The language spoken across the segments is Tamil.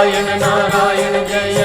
ஓம் நாராயண நாராயண ஜய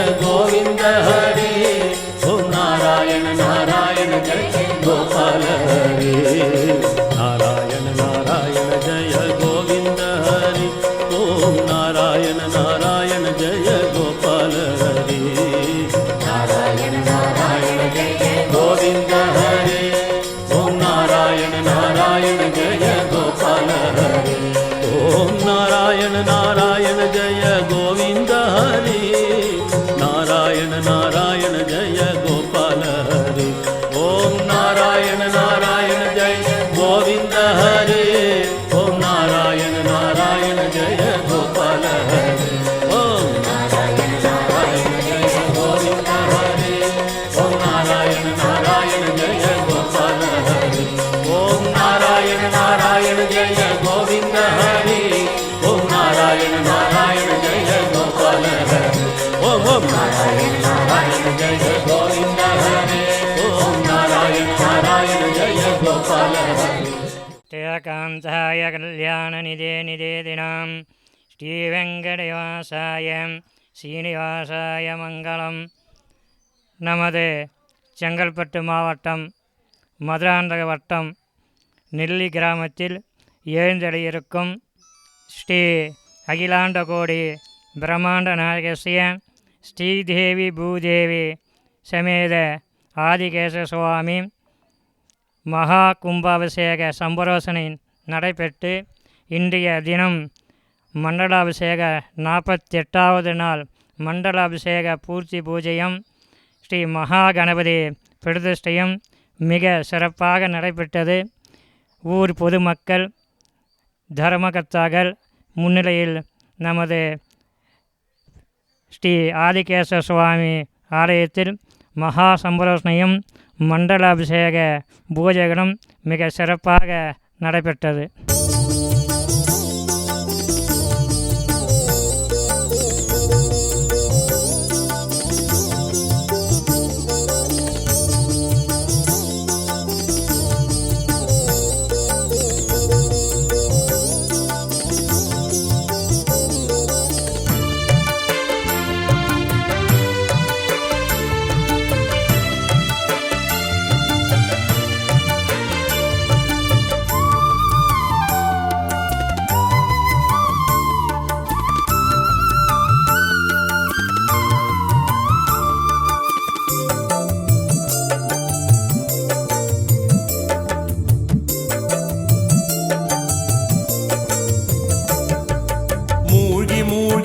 Oh. श्रेयकान्ताय कल्याणनिधे निधेदिनां ஸ்ரீவெங்கடவாசாய சீனிவாசாய மங்களம் நமது செங்கல்பட்டு மாவட்டம் மதுராந்தக வட்டம் நெல்லி கிராமத்தில் எழுந்தளியிருக்கும் ஸ்ரீ அகிலாண்ட கோடி பிரம்மாண்ட நாயகசிய ஸ்ரீதேவி பூதேவி சமேத ஆதிகேச சுவாமி மகா கும்பாபிஷேக சம்பரோசனை நடைபெற்று இன்றைய தினம் மண்டலாபிஷேக நாற்பத்தெட்டாவது நாள் மண்டலாபிஷேக பூர்த்தி பூஜையும் ஸ்ரீ மகா கணபதி பிரதிஷ்டையும் மிக சிறப்பாக நடைபெற்றது. ஊர் பொதுமக்கள் தர்மகர்த்தாக்கள் முன்னிலையில் நமது ஸ்ரீ ஆதிகேஸ்வர சுவாமி ஆலயத்தில் மகா சம்பரோஷனையும் மண்டலாபிஷேக பூஜைகளும் மிக சிறப்பாக நடைபெற்றது.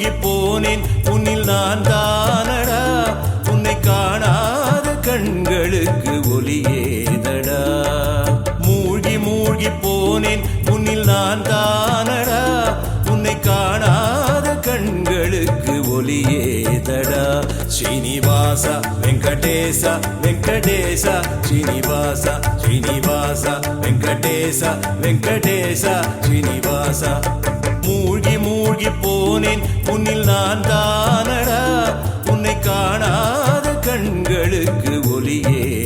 மூழ்கி போனேன் உன்னில் நான் தானடா. உன்னை காணாத கண்களுக்கு ஒளியேதடா. மூழ்கி மூழ்கி போனேன். உன்னில் நான் தானடா. உன்னை காணாத கண்களுக்கு ஒளியேதடா. ஸ்ரீனிவாச வெங்கடேச வெங்கடேச. ஸ்ரீனிவாச ஸ்ரீனிவாச வெங்கடேச வெங்கடேச. ஸ்ரீனிவாச மூழ்கி போனேன். உன்னில் நான் தானடா. உன்னை காணாத கண்களுக்கு ஒளியே.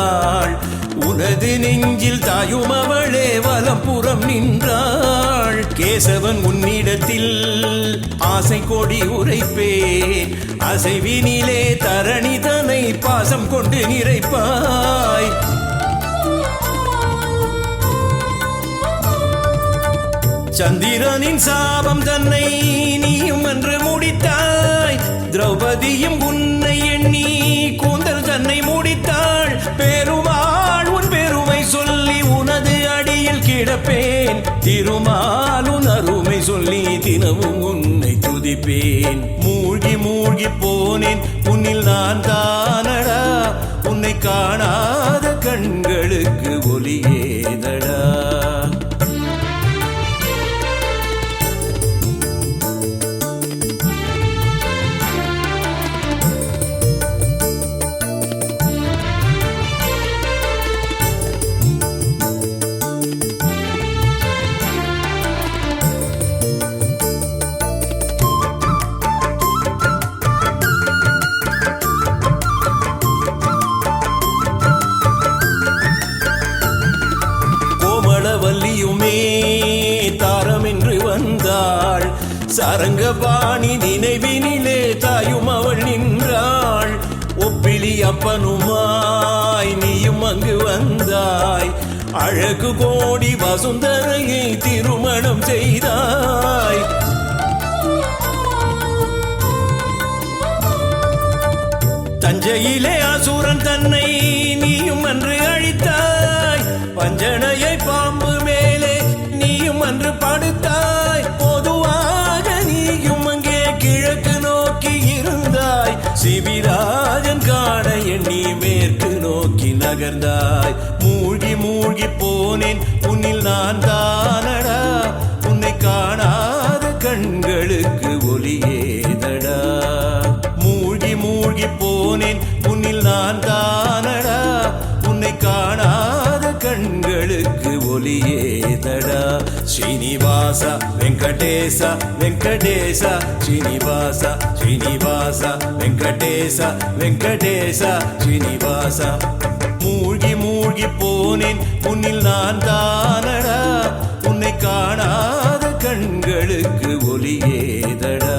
நின்றாள். உனது நெஞ்சில் தாயும் அவளே வலப்புறம் நின்றாள். கேசவன் உன்னிடத்தில் ஆசை கொடி உரைப்பேன். அசைவினிலே தரணி தனை பாசம் கொண்டு நிறைப்பாய். சந்திரனின் சாபம் தன்னை நீயும் என்று முடித்தாய். திரௌபதியும் உன் திருமாலுன் அருமை சொல்லி தினமும் உன்னை துதிப்பேன். மூழ்கி மூழ்கி போனேன். உன்னில் நான் தானடா. உன்னை காணாத கண்களுக்கு ஒலியேதடா. அழகு கோடி வசுந்தரையை திருமணம் செய்தாய். தஞ்சையிலே அசுரன் தன்னை நீயும் அன்று அழித்தாய். பஞ்சனையை சிவிராஜன் காண எண்ணி மேற்கு நோக்கி நகர்ந்தாய். மூழ்கி மூழ்கி போனேன் உன்னில் நான் தானடா. உன்னை காணாத கண்களுக்கு ஒளியேதடா மூழ்கி மூழ்கி போனேன் உன்னில் நான் தானடா. உன்னை காணாத கண்களுக்கு ஒளியேதடா ஸ்ரீனிவாச வெங்கடேச வெங்கடேச ஸ்ரீனிவாச ஸ்ரீனிவாச வெங்கடேச வெங்கடேச ஸ்ரீனிவாச மூழ்கி மூழ்கி போனேன் உன்னில் நான் தானடா உன்னை காணாத கண்களுக்கு ஒளியேதடா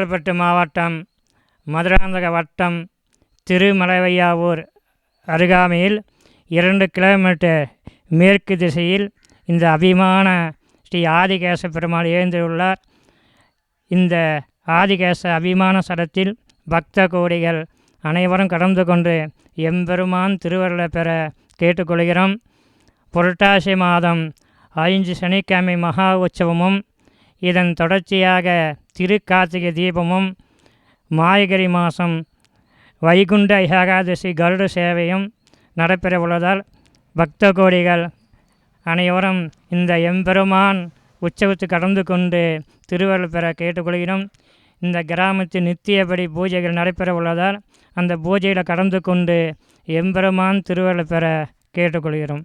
செங்கல்பட்டு மாவட்டம் மதுராந்தக வட்டம் திருமலைவையாவூர் அருகாமையில் இரண்டு கிலோமீட்டர் மேற்கு திசையில் இந்த அபிமான ஸ்ரீ ஆதிகேச பெருமாள் எழுந்துள்ளார் இந்த ஆதிகேச அபிமான சடத்தில் பக்த கோடிகள் அனைவரும் கடந்து கொண்டு எம்பெருமான் திருவருளை பெற கேட்டுக்கொள்கிறோம். புரட்டாசி மாதம் ஐந்து சனிக்கிழமை மகா உற்சவமும் இதன் தொடர்ச்சியாக திருக்கார்த்திகை தீபமும் மாயகிரி மாதம் வைகுண்ட ஏகாதசி கருட சேவையும் நடைபெற உள்ளதால் பக்த கோடிகள் அனைவரும் இந்த எம்பெருமான் உற்சவத்து கடந்து கொண்டு திருவருள் பெற கேட்டுக்கொள்கிறோம். இந்த கிராமத்தில் நித்தியபடி பூஜைகள் நடைபெற உள்ளதால் அந்த பூஜையில் கடந்து கொண்டு எம்பெருமான் திருவருள் பெற கேட்டுக்கொள்கிறோம்.